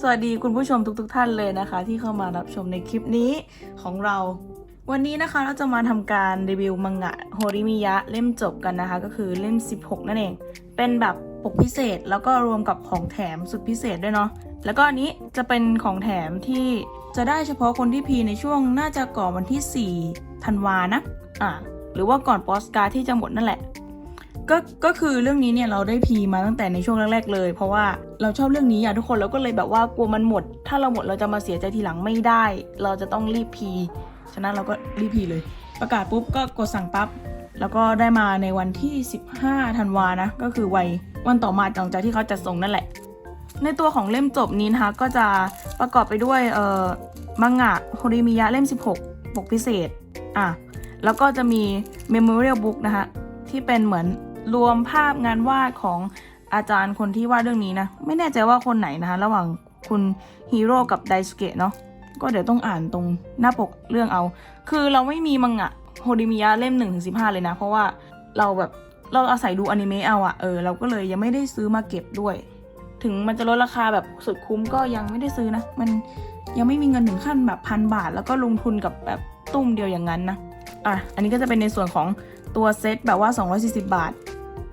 สวัสดีคุณผู้ชมทุกๆทท่านเลยนะคะ ที่เข้ามารับชมในคลิปนี้ของเรา วันนี้นะคะเราจะมาทำการรีวิวมังงะโฮริมิยะเล่มจบกันนะคะ ก็คือเล่ม 16 นั่นเอง เป็นแบบปกพิเศษแล้วก็รวมกับของแถมสุดพิเศษด้วยเนาะแล้วก็อันนี้จะเป็นของแถมที่จะได้เฉพาะคนที่พีในช่วงน่าจะก่อนวันที่ 4 ธันวานะอ่าหรือว่าก่อนปอสการ์ที่จะหมดนั่นแหละ ก็ก็คือเรื่องนี้เนี่ยเราได้พีมาตั้งแต่ในช่วงแรกๆเลย เพราะว่าเราชอบเรื่องนี้อะทุกคนเราก็เลยแบบว่ากลัวมันหมด ถ้าเราหมดเราจะมาเสียใจทีหลังไม่ได้ เราจะต้องรีบพีฉะนั้นเราก็รีบพีเลย ประกาศปุ๊บก็กดสั่งปั๊บแล้วก็ได้มาในวันที่ 15ธันวานะก็คือวัยวันต่อมาหลังจากที่เขาจัดส่งนั่นแหละ ในตัวของเล่มจบนี้นะคะก็จะประกอบไปด้วยเอ่อมังงะโฮริมิยะเล่ม 16 ปกพิเศษอะแล้วก็จะมี Memorial Book นะคะที่เป็นเหมือน รวมภาพงานวาดของอาจารย์คนที่วาดเรื่องนี้นะ ไม่แน่ใจว่าคนไหนนะคะ ระหว่างคุณฮีโร่กับไดสุเกะเนาะก็เดี๋ยวต้องอ่านตรงหน้าปกเรื่องเอา คือเราไม่มีมังงะโฮริมิยะเล่ม1นถึงสิเลยนะ เพราะว่าเราแบบเราอาศัยดูอนิเมะเอาอะเออเราก็เลยยังไม่ได้ซื้อมาเก็บด้วย ถึงมันจะลดราคาแบบสุดคุ้มก็ยังไม่ได้ซื้อนะ มันยังไม่มีเงินถึงขั้นแบบพันบาท แล้วก็ลงทุนกับแบบตุ้มเดียวอย่างนั้นนะ อะ อันนี้ก็จะเป็นในส่วนของตัวเซตแบบว่า 240 บาท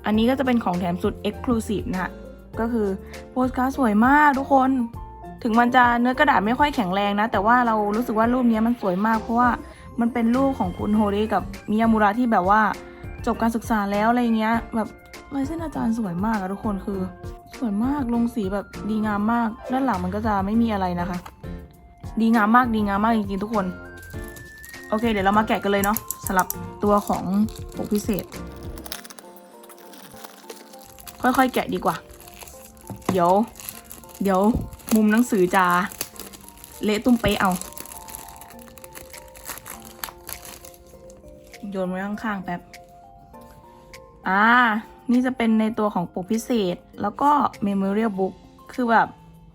อันนี้ก็จะเป็นของแถมสุด Exclusive นะฮะก็คือโปสการ์ดสวยมากทุกคน ถึงมันจะเนื้อกระดาษไม่ค่อยแข็งแรงนะ แต่ว่าเรารู้สึกว่ารูปนี้มันสวยมาก เพราะว่ามันเป็นรูปของคุณโฮริกับมิยามุระที่แบบว่าจบการศึกษาแล้วอะไรเงี้ย แบบลายเส้นอาจารย์สวยมากอะทุกคนคือ สวยมากลงสีแบบดีงามมาก ด้านหลังมันก็จะไม่มีอะไรนะคะ ดีงามมากดีงามมากจริงๆทุกคน โอเค เดี๋ยวเรามาแกะกันเลยเนาะสำหรับตัวของปกพิเศษ ค่อยๆ แกะดีกว่า เดี๋ยว เดี๋ยวมุมหนังสือจะเละตุ้มเป๊ะเอา โยนไว้ข้างๆแป๊บ อ่า นี่จะเป็นในตัวของปกพิเศษ แล้วก็ Memorial Book คือแบบ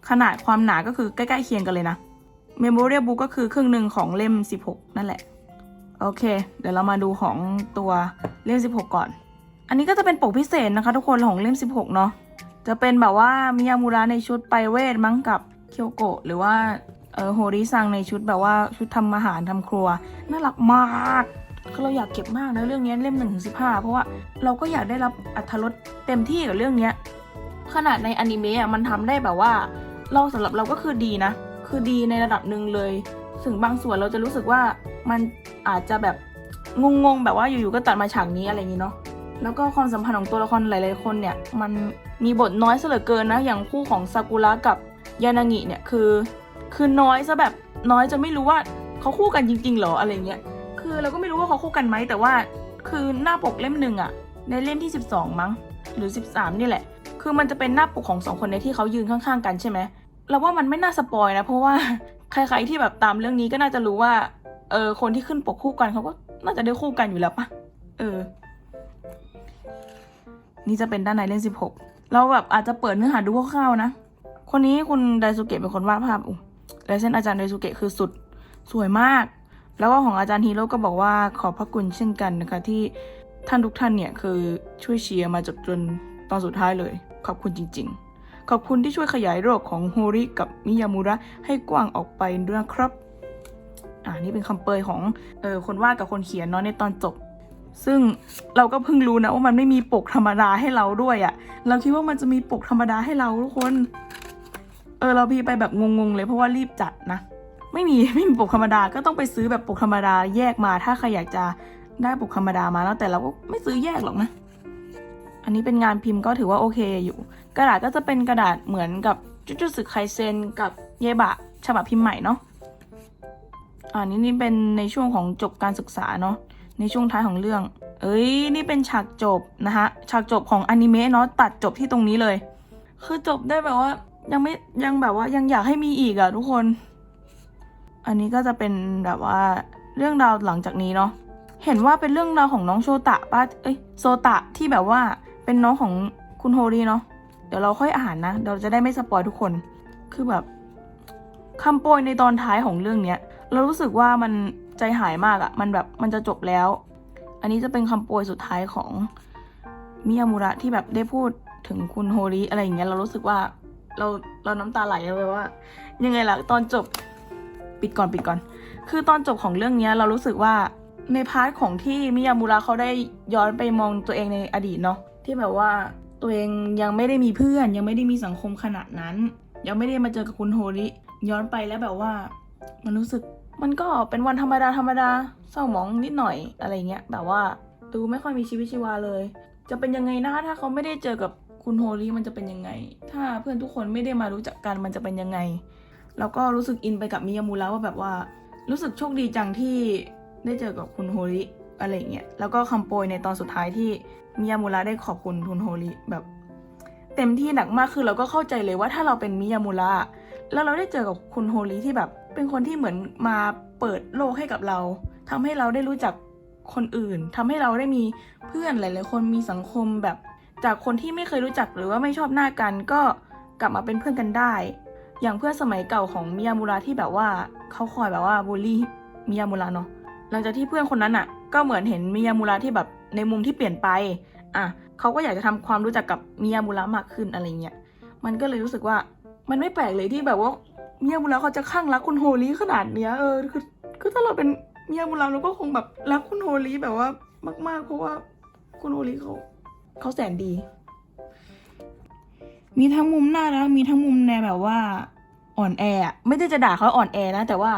ขนาดความหนาก็คือใกล้ๆเคียงกันเลยนะ Memorial Book ก็คือครึ่งหนึ่งของเล่ม 16 นั่นแหละ โอเค เดี๋ยวเรามาดูของตัวเล่ม 16 ก่อน อันนี้ก็จะเป็นปกพิเศษนะคะ ทุกคนของเล่ม 16 เนาะจะเป็นแบบว่ามิยามูระในชุดไปเวทมั้งกับเคียวโกะหรือว่าเออโฮริซังในชุดแบบว่าชุดทำอาหารทำครัว น่ารักมากคือเราอยากเก็บมากนะเรื่องนี้เล่ม1นถึงสิเพราะว่าเราก็อยากได้รับอัธรสเต็มที่กับเรื่องเนี้ยขนาดในอนิเมะอะมันทำได้แบบว่า เราสำหรับเราก็คือดีนะ คือดีในระดับหนึ่งเลย ถึงบางส่วนเราจะรู้สึกว่ามันอาจจะแบบงงๆแบบว่าอยู่ๆก็ตัดมาฉากนี้อะไรอย่างนี้เนาะ แล้วก็ความสัมพันธ์ของตัวละครหลาย ๆ คนเนี่ย มันมีบทน้อยเหลือเกินนะ อย่างคู่ของซากุระกับยานางิเนี่ยคือ คือน้อยซะแบบน้อยจนไม่รู้ว่าเขาคู่กันจริง ๆ หรออะไรเงี้ย คือเราก็ไม่รู้ว่าเขาคู่กันไหมแต่ว่าคือหน้าปกเล่มหนึ่งอะในเล่มที่ 12 มั้ง หรือ 13 นี่แหละ คือมันจะเป็นหน้าปกของสองคนในที่เขายืนข้าง ๆ กันใช่ไหมเราว่ามันไม่น่าสปอยนะเพราะว่าใครๆที่แบบตามเรื่องนี้ก็น่าจะรู้ว่าเออคนที่ขึ้นปกคู่กันเขาก็น่าจะได้คู่กันอยู่แล้วปะเออ นี่จะเป็นด้านในเล่ม16 เราแบบอาจจะเปิดเนื้อหาดูคร่าวๆนะ คนนี้คุณไดสุเกะเป็นคนวาดภาพอู้ลายเส้นอาจารย์ไดสุเกะคือสุดสวยมาก แล้วก็ของอาจารย์ฮีโร่ก็บอกว่าขอบพระคุณเช่นกันนะคะที่ท่านทุกท่านเนี่ยคือช่วยเชียร์มาจนจนตอนสุดท้ายเลย ขอบคุณจริง ๆ ขอบคุณที่ช่วยขยายโลกของโฮริกับมิยามูระให้กว้างออกไปด้วยครับ อ่านี่เป็นคำเปยของเออคนวาดกับคนเขียนเนาะในตอนจบ ซึ่งเราก็เพิ่งรู้นะว่ามันไม่มีปกธรรมดาให้เราด้วยอะ่ะ เราคิดว่ามันจะมีปกธรรมดาให้เราทุกคน เออเราพีไปแบบงงๆเลยเพราะว่ารีบจัดนะ ไม่มีไม่มีปกธรรมดาก็ต้องไปซื้อแบบปกธรรมดาแยกมาถ้าใครอยากจะได้ปกธรรมดามาแล้วแต่เราก็ไม่ซื้อแยกหรอกนะ อันนี้เป็นงานพิมพ์ก็ถือว่าโอเคอยู่ กระดาษก็จะเป็นกระดาษเหมือนกับจุจุสึกไคเซนกับเยบะฉบับพิมพ์ใหม่เนาะอ่านี่นี่เป็นในช่วงของจบการศึกษาเนาะ ในช่วงท้ายของเรื่อง เอ้ย นี่เป็นฉากจบนะฮะฉากจบของอนิเมะเนาะตัดจบที่ตรงนี้เลย คือจบได้แบบว่ายังไม่ยังแบบว่ายังอยากให้มีอีกอะทุกคน อันนี้ก็จะเป็นแบบว่าเรื่องราวหลังจากนี้เนาะเห็นว่าเป็นเรื่องราวของน้องโชตะป้าเอ้ยโซตะที่แบบว่าเป็นน้องของคุณโฮรีเนาะเดี๋ยวเราค่อยอ่านนะ เราจะได้ไม่สปอยทุกคน คือแบบคำโปรยในตอนท้ายของเรื่องเนี้ย เรารู้สึกว่ามัน ใจหายมากอะมันแบบมันจะจบแล้ว อันนี้จะเป็นคำโปรยสุดท้ายของมิยามุระที่แบบได้พูดถึงคุณโฮริอะไรอย่างเงี้ยเรารู้สึกว่าเราเราน้ำตาไหลเลยว่า ยังไงล่ะตอนจบปิดก่อนปิดก่อน คือตอนจบของเรื่องเนี้ยเรารู้สึกว่าในพาร์ทของที่มิยามูระเขาได้ย้อนไปมองตัวเองในอดีตเนาะที่แบบว่าตัวเองยังไม่ได้มีเพื่อน ยังไม่ได้มีสังคมขนาดนั้น ยังไม่ได้มาเจอกับคุณโฮริย้อนไปแล้วแบบว่า มันรู้สึก มันก็เป็นวันธรรมดาธรรมดาเศร้าหมองนิดหน่อยอะไรเงี้ยแบบว่าดูไม่ค่อยมีชีวิตชีวาเลย จะเป็นยังไงนะถ้าเขาไม่ได้เจอกับคุณโฮริมันจะเป็นยังไง ถ้าเพื่อนทุกคนไม่ได้มารู้จักกันมันจะเป็นยังไง แล้วก็รู้สึกอินไปกับมิยามูระว่าแบบว่า รู้สึกโชคดีจังที่ได้เจอกับคุณโฮริอะไรเงี้ย แล้วก็คำโปรยในตอนสุดท้ายที่มิยามูระได้ขอบคุณคุณโฮริแบบเต็มที่หนักมากคือเราก็เข้าใจเลยว่าถ้าเราเป็นมิยามูระแล้วเราได้เจอกับคุณโฮริที่แบบ เป็นคนที่เหมือนมาเปิดโลกให้กับเราทำให้เราได้รู้จักคนอื่นทำให้เราได้มีเพื่อนหลาย ๆ คนมีสังคมแบบ จากคนที่ไม่เคยรู้จักหรือว่าไม่ชอบหน้ากัน ก็กลับมาเป็นเพื่อนกันได้ อย่างเพื่อนสมัยเก่าของมิยามูระที่แบบว่าเขาคอยแบบว่าบูลลี่มิยามูระเนาะหลังจากที่เพื่อนคนนั้นอะ ก็เหมือนเห็นมิยามูระที่แบบในมุมที่เปลี่ยนไปอะเขาก็อยากจะทำความรู้จักกับมิยามูระมากขึ้นอะไรเงี้ยมันก็เลยรู้สึกว่ามันไม่แปลกเลยที่แบบว่า เมิยามูระเขาจะข้างรักคุณโฮลี่ขนาดเนี้ยเออคือคือถ้าเราเป็นเมิยามูระเราก็คงแบบรักคุณโฮลี่แบบว่ามาก ๆ เพราะว่าคุณโฮลี่เขาเขาแสนดี มีทั้งมุมน่ารักมีทั้งมุมในแบบว่าอ่อนแอไม่ได้จะด่าเขาอ่อนแอนะแต่ว่า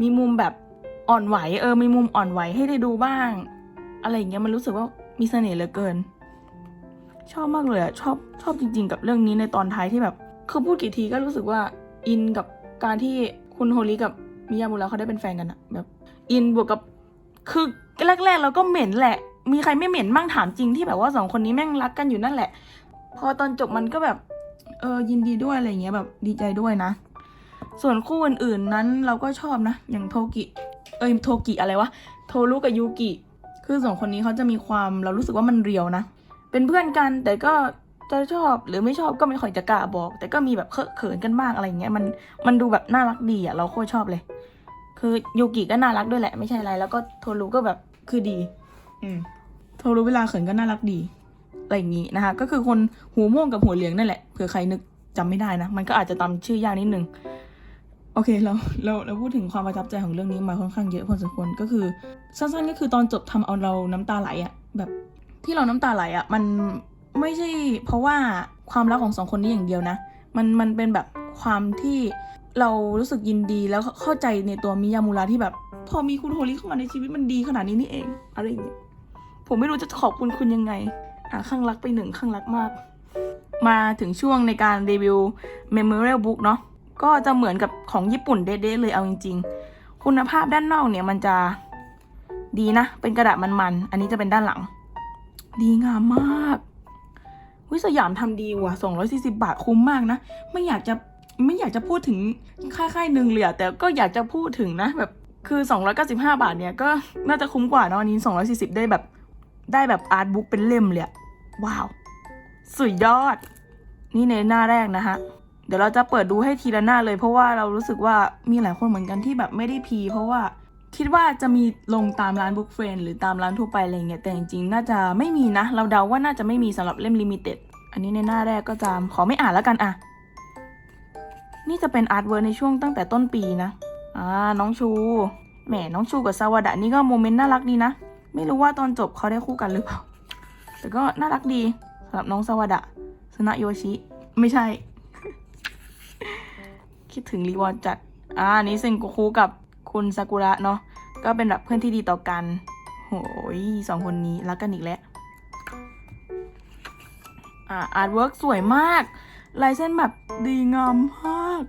มีมุมแบบอ่อนไหวเออมีมุมอ่อนไหวให้ได้ดูบ้าง อะไรอย่างเงี้ยมันรู้สึกว่ามีเสน่ห์เหลือเกิน ชอบมากเลยอะชอบชอบจริง ๆ กับเรื่องนี้ในตอนท้ายที่แบบคือพูดกี่ทีก็รู้สึกว่า อินกับการที่คุณโฮลิกับมิยามุระเขาได้เป็นแฟนกันอะแบบ อินบวกกับคือแรกๆเราก็เหม็นแหละ มีใครไม่เหม็นมั่งถามจริงที่แบบว่าสองคนนี้แม่งรักกันอยู่นั่นแหละ พอตอนจบมันก็แบบ เออยินดีด้วยอะไรเงี้ยแบบดีใจด้วยนะ ส่วนคู่อื่นๆนั้นเราก็ชอบนะ อย่างโทกิ เอ้ยโทกิอะไรวะโทรุกับยูกิ คือสองคนนี้เขาจะมีความเรารู้สึกว่ามันเรียวนะ เป็นเพื่อนกันแต่ก็ จะชอบหรือไม่ชอบก็ไม่ค่อยจะกล้าบอก แต่ก็มีแบบเคอะเขินกันบ้างอะไรเงี้ยมันมันดูแบบน่ารักดีอะเราโคตรชอบเลย คือยูกิก็น่ารักด้วยแหละไม่ใช่อะไร แล้วก็โทรุก็แบบคือดี อืมโทรุเวลาเขินก็น่ารักดีอะไรอย่างนี้นะคะ ก็คือคนหูม่วงกับหัวเหลืองนั่นแหละเผื่อใครนึกจำไม่ได้นะมันก็อาจจะจำชื่อยากนิดนึงโอเคเราเราเราพูดถึงความประทับใจของเรื่องนี้มาค่อนข้างเยอะพอสมควรก็คือ สั้นๆก็คือตอนจบทำเอาเราน้ำตาไหลอะแบบที่เราน้ำตาไหลอะมัน ไม่ใช่เพราะว่าความรักของสองคนนี้อย่างเดียวนะ มันมันเป็นแบบความที่เรารู้สึกยินดีแล้วเข้าใจในตัวมิยามูระที่แบบ พอมีคุณโฮลิเข้ามาในชีวิตมันดีขนาดนี้นี่เองอะไรอย่างเงี้ยผมไม่รู้จะขอบคุณคุณยังไง อะข้างรักไปหนึ่งข้างรักมาก มาถึงช่วงในการรีวิว Memorial Book เนาะก็จะเหมือนกับของญี่ปุ่นเด๊ะเลยเอาจริง ๆ คุณภาพด้านนอกเนี่ยมันจะดีนะ เป็นกระดาษมันๆ อันนี้จะเป็นด้านหลัง ดีงามมาก วิสยามทำดีว่ะ240 บาทคุ้มมากนะ ไม่อยากจะไม่อยากจะพูดถึงค่ายๆหนึ่งเลยอะแต่ก็อยากจะพูดถึงนะแบบคือ 295 บาทเนี่ยก็น่าจะคุ้มกว่าเนอะอันนี้ 240 ได้แบบได้แบบอาร์ตบุ๊กเป็นเล่มเลยว้าว สุดยอด นี่ในหน้าแรกนะฮะ เดี๋ยวเราจะเปิดดูให้ทีละหน้าเลย เพราะว่าเรารู้สึกว่ามีหลายคนเหมือนกันที่แบบไม่ได้พี เพราะว่า คิดว่าจะมีลงตามร้านบุ๊กเฟรนหรือตามร้านทั่วไปอะไรเงี้ยแต่จริงๆ น่าจะไม่มีนะ เราเดาว่าน่าจะไม่มีสำหรับเล่มลิมิเต็ดอันนี้ในหน้าแรกก็จะขอไม่อ่านแล้วกันอะนี่จะเป็นอาร์ตเวิร์ในช่วงตั้งแต่ต้นปีนะอ่าน้องชูแหมน้องชูกับซาวดะนี่ก็โมเมนต์น่ารักดีนะไม่รู้ว่าตอนจบเขาได้คู่กันหรือเปล่าแต่ก็น่ารักดีสำหรับน้องซาวดะสนะโยชิ ไม่ใช่ คิดถึงรีวอนจัดอ่านนี้เซนโกคุกับ คุณซากุระเนาะก็เป็นแบบเพื่อนที่ดีต่อกัน โหยสองคนนี้รักกันอีกแล้วอ่าอาร์ตเวิร์กสวยมากลายเส้นแบบดีงามมาก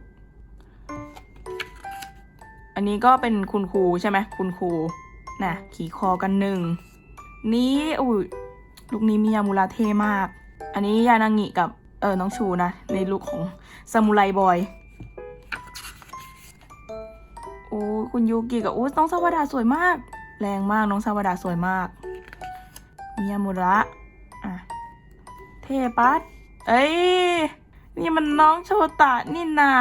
อันนี้ก็เป็นคุณครูใช่ไหมคุณครูน่ะขี่คอกันหนึ่ง นี้อุ้ยลุคนี้มียามูระเท่มาก อันนี้ยานางิกับเออน้องชูนะ ในลุคของซามูไรบอย โอ้คุณยูกิกับอู้น้องซาวดาสวยมาก แรงมากน้องซาวดาสวยมากมิยามุระอะเทปัสเอ้ยนี่มันน้องโชตะนี่นา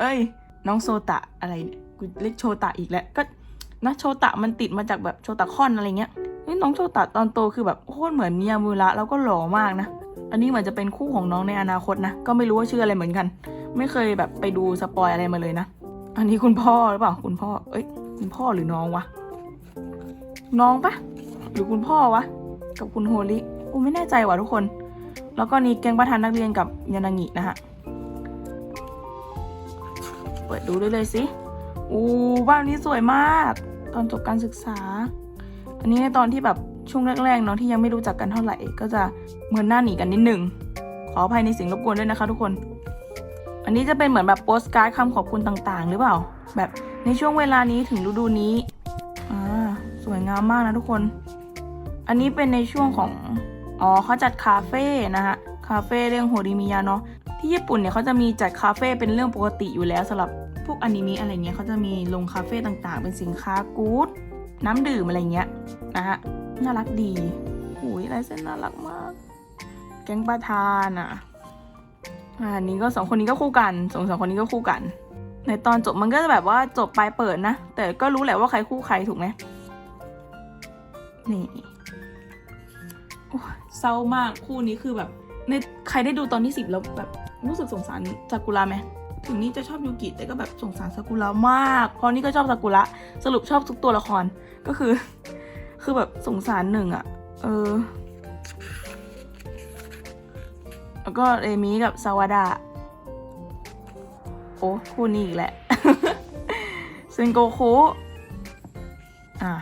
เอ้ย น้องโซตะอะไรเนี่ยกูเรียกโชตะอีกแล้วก็นะโชตะมันติดมาจากแบบโชตะคอนอะไรเงี้ยนี่น้องโชตะตอนโตคือแบบโคตรเหมือนมิยามุระแล้วก็หล่อมากนะ อันนี้เหมือนจะเป็นคู่ของน้องในอนาคตนะ ก็ไม่รู้ว่าชื่ออะไรเหมือนกัน ไม่เคยแบบไปดูสปอยอะไรมาเลยนะ อันนี้คุณพ่อหรือเปล่า คุณพ่อ เอ้ย คุณพ่อหรือน้องวะ น้องปะหรือคุณพ่อวะ กับคุณโฮลิอูไม่แน่ใจว่ะทุกคน แล้วก็นี่แกงประธานนักเรียนกับยานางินะฮะ เปิดดูได้เลยสิ อู้บ้านนี้สวยมาก ตอนจบการศึกษา อันนี้ในตอนที่แบบช่วงแรกๆเนาะที่ยังไม่รู้จักกันเท่าไหร่ ก็จะเหมือนหน้าหนีกันนิดหนึ่ง ขออภัยในเสียงรบกวนด้วยนะคะ ทุกคน อันนี้จะเป็นเหมือนแบบโปสการ์ดคำขอบคุณต่างๆ หรือเปล่า แบบในช่วงเวลานี้ถึงฤดูนี้อ่าสวยงามมากนะทุกคน อันนี้เป็นในช่วงของ อ๋อเขาจัดคาเฟ่นะฮะ คาเฟ่เรื่องโฮริมิยะเนาะ ที่ญี่ปุ่นเนี่ยเขาจะมีจัดคาเฟ่เป็นเรื่องปกติอยู่แล้วสำหรับพวกอนิเมะอะไรเงี้ยเขาจะมีลงคาเฟ่ต่างๆ เป็นสินค้ากู๊ดน้ำดื่มอะไรเงี้ยนะฮะ น่ารักดี หูยลายเส้นน่ารักมาก แก๊งประธานอะอ่า อันนี้ก็สองคนนี้ก็คู่กันสองสองคนนี้ก็คู่กัน ในตอนจบมันก็จะแบบว่าจบปลายเปิดนะ แต่ก็รู้แหละว่าใครคู่ใครถูกไหมนี่เศร้ามากคู่นี้คือแบบในใครได้ดูตอนที่สิบแล้วแบบรู้สึกสงสารซากุระไหมถึงนี่จะชอบยูกิแต่ก็แบบสงสารซากุระมาก เพราะนี่ก็ชอบซากุระสรุปชอบทุกตัวละครก็คือ คือแบบสงสารหนึ่งอะเออ แล้วก็เรมิกับซาวาดะโอ้คู่นี้อีกแหละเซนโกคุอะ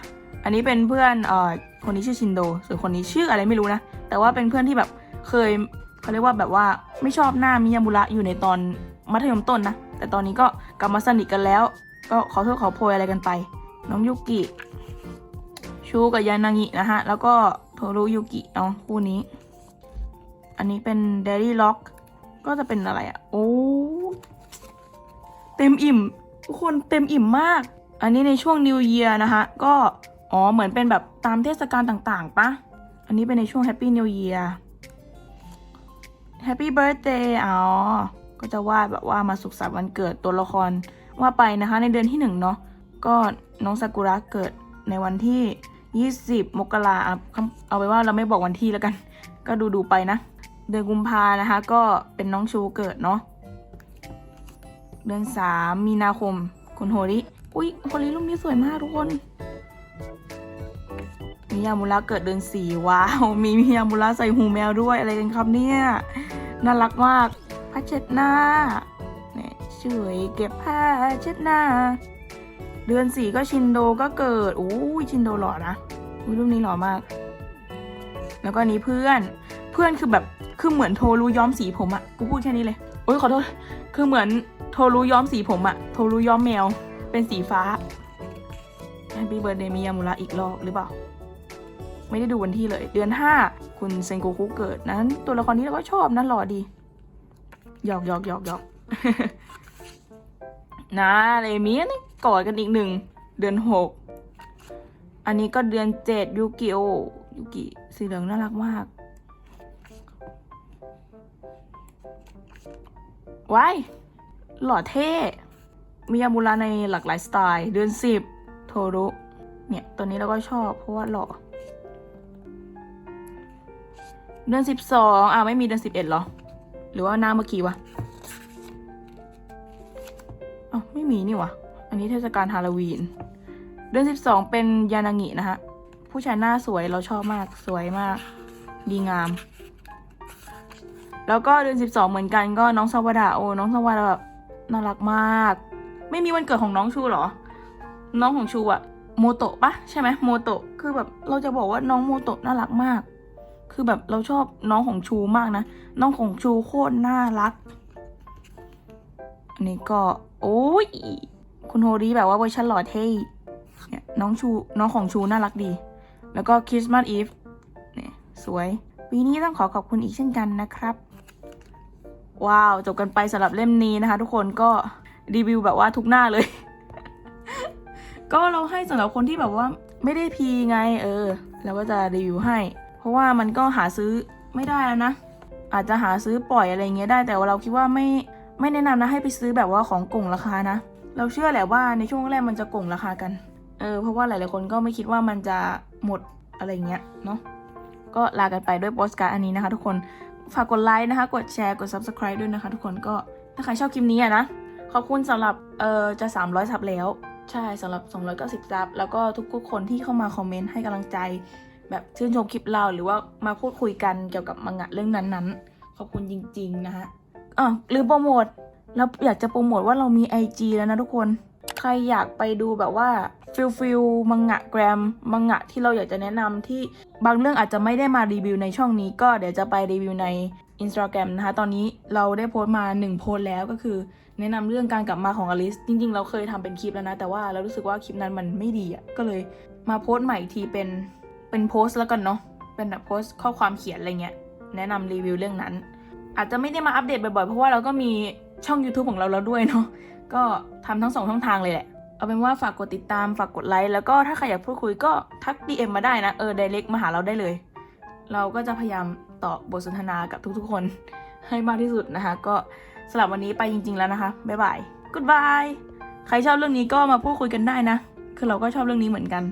อันนี้เป็นเพื่อนเอ่อคนนี้ชื่อชินโด ส่วนคนนี้ชื่ออะไรไม่รู้นะ แต่ว่าเป็นเพื่อนที่แบบเคยเขาเรียกว่าแบบว่าไม่ชอบหน้ามิยามุระอยู่ในตอนมัธยมต้นนะ แต่ตอนนี้ก็กลับมาสนิทกันแล้ว ก็ขอโทษขอโพยอะไรกันไป น้องยุกิ ชูกับยานางินะฮะ แล้วก็โทรุยุกิเนาะคู่นี้ อันนี้เป็น d a ด y Lock ก็จะเป็นอะไรอะโอ้ เต็มอิ่ม ทุกคนเต็มอิ่มมาก อันนี้ในช่วง New Year นะคะ ก็ อ๋อ เหมือนเป็นแบบตามเทศกาลต่างๆปะ อันนี้เป็นในช่วง Happy New Year Happy Birthday อ๋อ ก็จะวาดแบบว่ามาสุขสันต์วันเกิดตัวละครว่าไปนะคะ ในเดือนที่หนึ่งเนาะ ก็น้องซากุระเกิดในวันที่ 20 มกราเอาไปว่าเราไม่บอกวันที่แล้วกัน ก็ดูดูๆไปนะ เดือนกุมภานะคะ ก็เป็นน้องชูเกิดเนาะเดือนสามมีนาคมคุณโฮริอุ้ยโฮริรูปนี้สวยมากทุกคนมิยามุระเกิดเดือนสี่ว้าวมีมิยามุระใส่หูแมวด้วยอะไรกันครับเนี่ยน่ารักมากผ้าเช็ดหน้าเนี่ยช่วยเก็บผ้าเช็ดหน้า เดือนสี่ก็ชินโดก็เกิดอู้ยชินโดหล่อนะรูปนี้หล่อมาก แล้วก็นนี้เพื่อน เพื่อนคือแบบคือเหมือนโทรู้ย้อมสีผมอะกูพูดแค่นี้เลยโอ้ยขอโทษคือเหมือนโทรู้ย้อมสีผมอะโทรู้ย้อมแมว เป็นสีฟ้า Happy Birthday มิยามุระอีกรอบหรือเปล่า ไม่ได้ดูวันที่เลย เดือนห้าคุณเซนโกคุเกิดนั้น ตัวละครนี้เราก็ชอบนะหล่อดีหยอกหยอกหยอกหยอกนะเลมีนี่กอดกันอีกหนึ่ง เดือนหกอันนี้ก็เดือนเจ็ดยูกิโอ ยูกิสีเหลืองน่ารักมาก ว้ายหล่อเท่ มียามูระในหลากหลายสไตล์ เดือนสิบโทรุเนี่ยตัวนี้เราก็ชอบเพราะว่าหล่อ เดือนสิบสองอ่าไม่มีเดือนสิบเอ็ดหรอ หรือว่าหน้าเมื่อกี้วะอ๋อไม่มีนี่วะอันนี้เทศกาลฮาโลวีน เดือนสิบสองเป็นยานางินะฮะ ผู้ชายหน้าสวยเราชอบมากสวยมาก ดีงาม แล้วก็เดือนสิบสองเหมือนกันก็น้องสวัสดาโอ้น้องสวัสดาแบบน่ารักมาก ไม่มีวันเกิดของน้องชูเหรอ น้องของชูอะโมโตะปะใช่ไหมโมโตะคือแบบเราจะบอกว่าน้องโมโตะน่ารักมาก คือแบบเราชอบน้องของชูมากนะ น้องของชูโคตรน่ารัก อันนี้ก็ โอ้ยคุณโฮรีแบบว่าเวอร์ชันหล่อเท่เนี่ยน้องชูน้องของชูน่ารักดี แล้วก็คริสต์มาสอีฟเนี่ยสวย ปีนี้ต้องขอขอบคุณอีกเช่นกันนะครับ ว้าว จบกันไปสำหรับเล่มนี้นะคะ ทุกคนก็รีวิวแบบว่าทุกหน้าเลย ก็เราให้สำหรับคนที่แบบว่าไม่ได้พีไงเออเราก็จะรีวิวให้ เพราะว่ามันก็หาซื้อไม่ได้แล้วนะ อาจจะหาซื้อปล่อยอะไรเงี้ยได้แต่ว่าเราคิดว่าไม่ไม่แนะนำนะให้ไปซื้อแบบว่าของกล่งราคานะ เราเชื่อแหละว่าในช่วงแรกมันจะกล่งราคากันเออเพราะว่าหลายๆคนก็ไม่คิดว่ามันจะหมดอะไรเงี้ยเนาะก็ลากันไปด้วยโปสการ์ดอันนี้นะคะ ทุกคน ฝากกดไลค์นะคะ กดแชร์ กด subscribe ด้วยนะคะ ทุกคนก็ถ้าใครชอบคลิปนี้อะนะ ขอบคุณสำหรับเอ่อจะ 300ซับแล้ว ใช่สำหรับ 290ซับแล้วก็ทุกๆคนที่เข้ามาคอมเมนต์ให้กำลังใจ แบบชื่นชมคลิปเราหรือว่ามาพูดคุยกันเกี่ยวกับมังงะเรื่องนั้นๆ ขอบคุณจริง ๆ นะฮะอะลืมโปรโมทเราอยากจะโปรโมทว่าเรามี IG แล้วนะทุกคน รอยากไปดูแบบว่าฟิลฟิลมังงะแกรมมังงะที่เราอยากจะแนะนำที่บางเรื่องอาจจะไม่ได้มารีวิวในช่องนี้ ก็เดี๋ยวจะไปรีวิวใน Instagram นะคะ ตอนนี้เราได้โพสต์มา 1 โพสต์แล้วก็คือ แนะนำเรื่องการกลับมาของอลิส จริง ๆ เราเคยทำเป็นคลิปแล้วนะ แต่ว่าเรารู้สึกว่าคลิปนั้นมันไม่ดีอะ่ะก็เลยมาโพสต์ใหม่อีกทีเป็นเป็นโพสต์แล้วกันเนาะเป็นแบบโพสต์ข้อความเขียนอะไรเงี้ยแนะนำรีวิวเรื่องนั้น อาจจะไม่ได้มาอัปเดตบ่อยๆเพราะว่าเราก็มีช่อง YouTube ของเราแล้วด้วยเนาะ ก็ทำทั้งสองช่องทางเลยแหละ เอาเป็นว่าฝากกดติดตามฝากกดไลค์แล้วก็ถ้าใครอยากพูดคุยก็ทัก DM มาได้นะ เออ direct มาหาเราได้เลย เราก็จะพยายามตอบบทสนทนากับทุกๆคนให้มากที่สุดนะคะ ก็สำหรับวันนี้ไปจริง ๆแล้วนะคะบ๊ายบาย goodbye ใครชอบเรื่องนี้ก็มาพูดคุยกันได้นะ คือเราก็ชอบเรื่องนี้เหมือนกัน